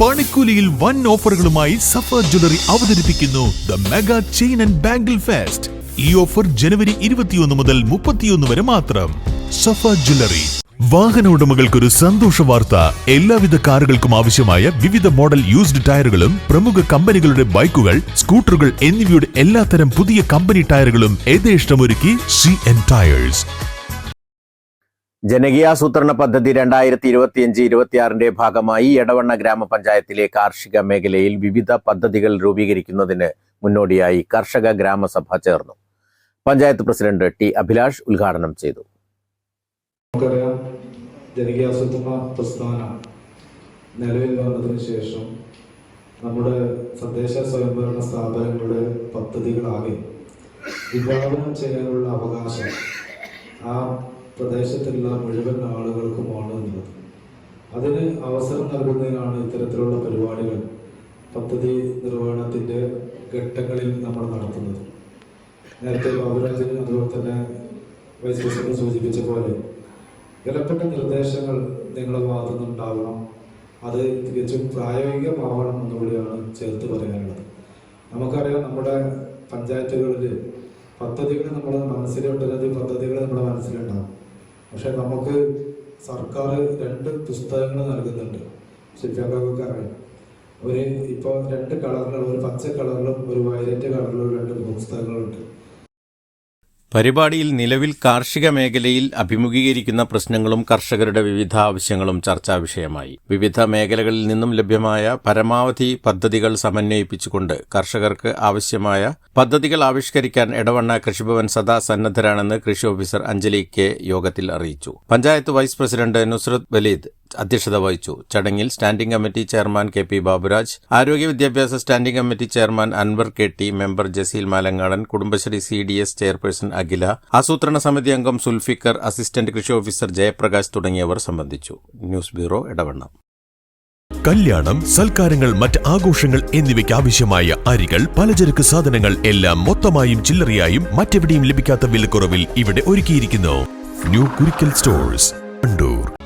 പണിക്കൂലിയിൽ വൻ ഓഫറുകളുമായി സഫർ ജ്വല്ലറി അവതരിപ്പിക്കുന്നു the mega chain and bangle fest. ഈ ഓഫർ ജനുവരി ഇരുപത്തിയൊന്ന് മുതൽ മുപ്പത്തിയൊന്ന് വരെ മാത്രം. സഫർ ജ്വല്ലറി. വാഹന ഉടമകൾക്കൊരു സന്തോഷ വാർത്ത. എല്ലാവിധ കാറുകൾക്കും ആവശ്യമായ വിവിധ മോഡൽ യൂസ്ഡ് ടയറുകളും പ്രമുഖ കമ്പനികളുടെ ബൈക്കുകൾ സ്കൂട്ടറുകൾ എന്നിവയുടെ എല്ലാത്തരം പുതിയ കമ്പനി ടയറുകളും യഥേഷ്ടമൊരുക്കി സി എൻ ടയേഴ്സ് ജനകീയാസൂത്രണ പദ്ധതി രണ്ടായിരത്തി ഇരുപത്തിയഞ്ച് ഇരുപത്തിയാറിന്റെ ഭാഗമായി എടവണ്ണ ഗ്രാമപഞ്ചായത്തിലെ കാർഷിക മേഖലയിൽ വിവിധ പദ്ധതികൾ രൂപീകരിക്കുന്നതിന് മുന്നോടിയായി കർഷക ഗ്രാമസഭ ചേർന്നു. പഞ്ചായത്ത് പ്രസിഡന്റ് ടി അഭിലാഷ് ഉദ്ഘാടനം ചെയ്തു. നമുക്കറിയാം ജനകീയാസൂത്രണ പ്രസ്ഥാനം നിലവിൽ വന്നതിന് ശേഷം നമ്മുടെ തദ്ദേശ സ്വയംഭരണ സ്ഥാപനങ്ങളുടെ പദ്ധതികളാകെ വിഭാവനം ചെയ്യാനുള്ള അവകാശം ആ പ്രദേശത്തുള്ള മുഴുവൻ ആളുകൾക്കുമാണ് എന്നുള്ളത് അതിന് അവസരം നൽകുന്നതിനാണ് ഇത്തരത്തിലുള്ള പരിപാടികൾ പദ്ധതി നിർവഹണത്തിന്റെ ഘട്ടങ്ങളിൽ നമ്മൾ നടത്തുന്നത്. നേരത്തെ ബാബുരാജൻ അതുപോലെ തന്നെ വൈസ് പ്രസിഡന്റ് സൂചിപ്പിച്ച പോലെ വിലപ്പെട്ട നിർദ്ദേശങ്ങൾ നിങ്ങളുടെ ഭാഗത്തു നിന്നുണ്ടാവണം അത് തികച്ചും പ്രായോഗികമാവണം എന്നുകൂടിയാണ് ചേർത്ത് പറയാനുള്ളത്. നമുക്കറിയാം നമ്മുടെ പഞ്ചായത്തുകളിൽ പദ്ധതികൾ നമ്മുടെ മനസ്സിലുണ്ടെങ്കിൽ പദ്ധതികൾ നമ്മുടെ മനസ്സിലുണ്ടാവും. പക്ഷെ നമുക്ക് സർക്കാർ രണ്ട് പുസ്തകങ്ങൾ നൽകുന്നുണ്ട്. ഷിഫ്യാക്കൊക്കെ അറിയാം. ഒരു ഇപ്പോൾ രണ്ട് കളറിലുള്ള ഒരു പച്ച കളറിലും ഒരു വയലറ്റ് കളറിലും രണ്ട് പുസ്തകങ്ങളുണ്ട്. പരിപാടിയിൽ നിലവിൽ കാർഷിക മേഖലയിൽ അഭിമുഖീകരിക്കുന്ന പ്രശ്നങ്ങളും കർഷകരുടെ വിവിധ ആവശ്യങ്ങളും ചർച്ചാ വിഷയമായി. വിവിധ മേഖലകളിൽ നിന്നും ലഭ്യമായ പരമാവധി പദ്ധതികൾ സമന്വയിപ്പിച്ചുകൊണ്ട് കർഷകർക്ക് ആവശ്യമായ പദ്ധതികൾ ആവിഷ്കരിക്കാൻ ഇടവണ്ണ കൃഷിഭവൻ സദാ സന്നദ്ധരാണെന്ന് കൃഷി ഓഫീസർ അഞ്ജലി കെ യോഗത്തിൽ അറിയിച്ചു. പഞ്ചായത്ത് വൈസ് പ്രസിഡന്റ് നുസ്രത് വലീദ് അധ്യക്ഷത വഹിച്ചു. ചടങ്ങിൽ standing committee chairman K P Baburaj ആരോഗ്യ വിദ്യാഭ്യാസ standing committee chairman Anvar K T member Jaseel Malangadan Kudumbashree C D S chairperson Akhila ആസൂത്രണ സമിതി അംഗം സുൽഫിക്കർ അസിസ്റ്റന്റ് കൃഷി ഓഫീസർ ജയപ്രകാശ് തുടങ്ങിയവർ സംബന്ധിച്ചു. ന്യൂസ് ബ്യൂറോ ഇടവണ്ണം കല്യാണം സൽക്കാരങ്ങൾ മറ്റ് ആഘോഷങ്ങൾ എന്നിവയ്ക്ക് ആവശ്യമായ അരികൾ പലചരക്ക് സാധനങ്ങൾ എല്ലാം മൊത്തമായും ചില്ലറയായും മറ്റെവിടെയും ലഭിക്കാത്ത വിലക്കുറവിൽ ഇവിടെ ഒരുക്കിയിരിക്കുന്നു. New Kurikkal stores.